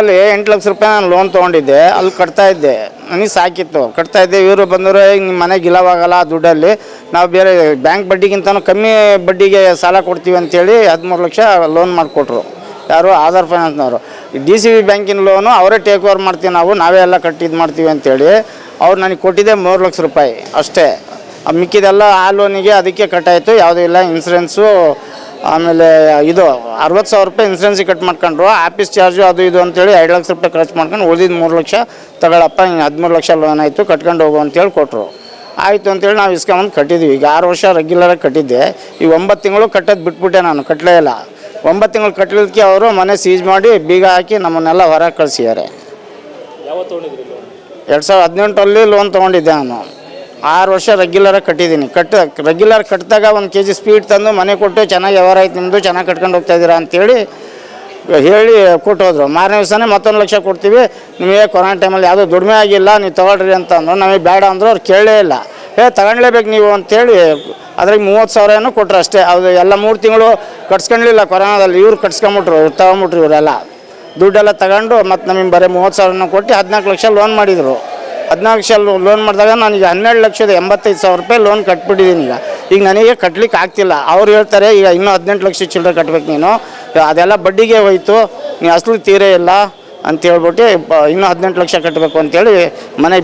ಬ್ಯಾಂಕಲ್ಲಿ ಎಂಟು ಲಕ್ಷ ರೂಪಾಯಿ ನಾನು ಲೋನ್ ತೊಗೊಂಡಿದ್ದೆ, ಅಲ್ಲಿ ಕಟ್ತಾ ಇದ್ದೆ. ನನಗೆ ಸಾಕಿತ್ತು. ಕಟ್ತಾ ಇದ್ದೆ, ಇವರು ಬಂದರು ಈಗ ನಿಮ್ಮ ಮನೆಗೆ ಇಲ್ಲವಾಗಲ್ಲ ಆ ದುಡ್ಡಲ್ಲಿ. ನಾವು ಬೇರೆ ಬ್ಯಾಂಕ್ ಬಡ್ಡಿಗಿಂತನೂ ಕಮ್ಮಿ ಬಡ್ಡಿಗೆ ಸಾಲ ಕೊಡ್ತೀವಿ ಅಂತೇಳಿ ಹದಿಮೂರು ಲಕ್ಷ ಲೋನ್ ಮಾಡಿಕೊಟ್ರು. ಯಾರು ಆಧಾರ್ ಫೈನಾನ್ಸ್ನವರು. ಡಿ ಸಿ ಬಿ ಬ್ಯಾಂಕಿನ ಲೋನು ಅವರೇ ಟೇಕ್ ಓವರ್ ಮಾಡ್ತೀವಿ ನಾವು, ನಾವೇ ಎಲ್ಲ ಕಟ್ಟಿದ್ದು ಮಾಡ್ತೀವಿ ಅಂತೇಳಿ ಅವ್ರು ನನಗೆ ಕೊಟ್ಟಿದ್ದೆ ಮೂರು ಲಕ್ಷ ರೂಪಾಯಿ ಅಷ್ಟೇ. ಮಿಕ್ಕಿದೆಲ್ಲ ಆ ಲೋನಿಗೆ ಅದಕ್ಕೆ ಕಟ್ಟಾಯಿತು ಯಾವುದೂ ಇಲ್ಲ ಇನ್ಸೂರೆನ್ಸು ಆಮೇಲೆ ಇದು ಅರವತ್ತು ಸಾವಿರ ರೂಪಾಯಿ ಇನ್ಸೂರೆನ್ಸಿಗೆ ಕಟ್ ಮಾಡ್ಕೊಂಡ್ರು. ಆಫೀಸ್ ಚಾರ್ಜು ಅದು ಇದು ಅಂತೇಳಿ ಎರಡು ಲಕ್ಷ ರೂಪಾಯಿ ಖರ್ಚು ಮಾಡ್ಕೊಂಡು ಉಳಿದಿದ್ದು ಮೂರು ಲಕ್ಷ ತಗೊಳಪ್ಪ ಹಿಂಗೆ ಹದಿಮೂರು ಲಕ್ಷ ಲೋನ್ ಆಯಿತು ಕಟ್ಕೊಂಡು ಹೋಗು ಅಂತೇಳಿ ಕೊಟ್ಟರು ಆಯಿತು ಅಂತೇಳಿ ನಾವು ಇಸ್ಕೊಂಬಂದು ಕಟ್ಟಿದ್ವಿ. ಈಗ ಆರು ವರ್ಷ ರೆಗ್ಯುಲರಾಗಿ ಕಟ್ಟಿದ್ದೆ. ಈ ಒಂಬತ್ತು ತಿಂಗಳು ಕಟ್ಟೋದು ಬಿಟ್ಬಿಟ್ಟೆ ನಾನು ಕಟ್ಟಲೇ ಇಲ್ಲ. ಒಂಬತ್ತು ತಿಂಗಳು ಕಟ್ಟಲಿಕ್ಕೆ ಅವರು ಮನೆ ಸೀಜ್ ಮಾಡಿ ಬೀಗ ಹಾಕಿ ನಮ್ಮನ್ನೆಲ್ಲ ಹೊರಗೆ ಕಳಿಸಿದ್ದಾರೆ. ಎರಡು ಸಾವಿರದ ಹದಿನೆಂಟರಲ್ಲಿ ಲೋನ್ ತೊಗೊಂಡಿದ್ದೆ ನಾನು. ಆರು ವರ್ಷ ರೆಗ್ಯುಲರಾಗಿ ಕಟ್ಟಿದ್ದೀನಿ. ಕಟ್ಟ ರೆಗ್ಯುಲರ್ ಕಟ್ಟಿದಾಗ ಒಂದು ಕೆ ಜಿ ಸ್ಪೀಡ್ ತಂದು ಮನೆ ಕೊಟ್ಟು ಚೆನ್ನಾಗಿ ವ್ಯವಹಾರ ಆಯ್ತು ನಿಮ್ಮದು ಚೆನ್ನಾಗಿ ಕಟ್ಕೊಂಡು ಹೋಗ್ತಾ ಇದ್ದೀರಾ ಅಂತೇಳಿ ಹೇಳಿ ಕೊಟ್ಟೋದ್ರು ಮಾರನೇ ದಿವಸನೇ ಮತ್ತೊಂದು ಲಕ್ಷ ಕೊಡ್ತೀವಿ. ನಿಮಗೆ ಕೊರೋನಾ ಟೈಮಲ್ಲಿ ಯಾವುದೂ ದುಡಿಮೆ ಆಗಿಲ್ಲ, ನೀವು ತೊಗೊಳ್ರಿ ಅಂತ ಅಂದ್ರು. ನಮಗೆ ಬೇಡ ಅಂದರು, ಅವ್ರು ಕೇಳೇ ಇಲ್ಲ. ಹೇ ತಗೊಂಡ್ಲೇಬೇಕು ನೀವು ಅಂತೇಳಿ ಅದ್ರಾಗ ಮೂವತ್ತು ಸಾವಿರ ಏನೋ ಕೊಟ್ರು ಅಷ್ಟೇ. ಅದು ಎಲ್ಲ ಮೂರು ತಿಂಗಳು ಕಟ್ಸ್ಕೊಂಡ್ಲಿಲ್ಲ ಕೊರೋನಾದಲ್ಲಿ. ಇವ್ರು ಕಟ್ಸ್ಕೊಂಬಿಟ್ರು ತಗೊಂಬಿಟ್ರು ಇವರೆಲ್ಲ. ದುಡ್ಡೆಲ್ಲ ತಗೊಂಡು ಮತ್ತು ನಮಗೆ ಬರೀ ಮೂವತ್ತು ಸಾವಿರನೂ ಕೊಟ್ಟು ಹದಿನಾಲ್ಕು ಲಕ್ಷ ಲೋನ್ ಮಾಡಿದರು. ಹದಿನಾಲ್ಕು ಲಕ್ಷ ಲೋನ್ ಮಾಡಿದಾಗ ನನಗೆ ಹನ್ನೆರಡು ಲಕ್ಷದ ಎಂಬತ್ತೈದು ಸಾವಿರ ರೂಪಾಯಿ ಲೋನ್ ಕಟ್ಬಿಟ್ಟಿದ್ದೀನಿ ಈಗ. ಈಗ ನನಗೆ ಕಟ್ಲಿಕ್ಕೆ ಆಗ್ತಿಲ್ಲ. ಅವ್ರು ಹೇಳ್ತಾರೆ, ಈಗ ಇನ್ನೂ ಹದಿನೆಂಟು ಲಕ್ಷ ಚಿಲ್ಲರೆ ಕಟ್ಬೇಕು ನೀನು. ಅದೆಲ್ಲ ಬಡ್ಡಿಗೆ ಹೋಯ್ತು. ನೀ ಅಸಲು ತೀರೇ ಇಲ್ಲ ಅಂತ ಹೇಳ್ಬಿಟ್ಟು ಇನ್ನೂ ಹದಿನೆಂಟು ಲಕ್ಷ ಕಟ್ಟಬೇಕು ಅಂತೇಳಿ ಮನೆ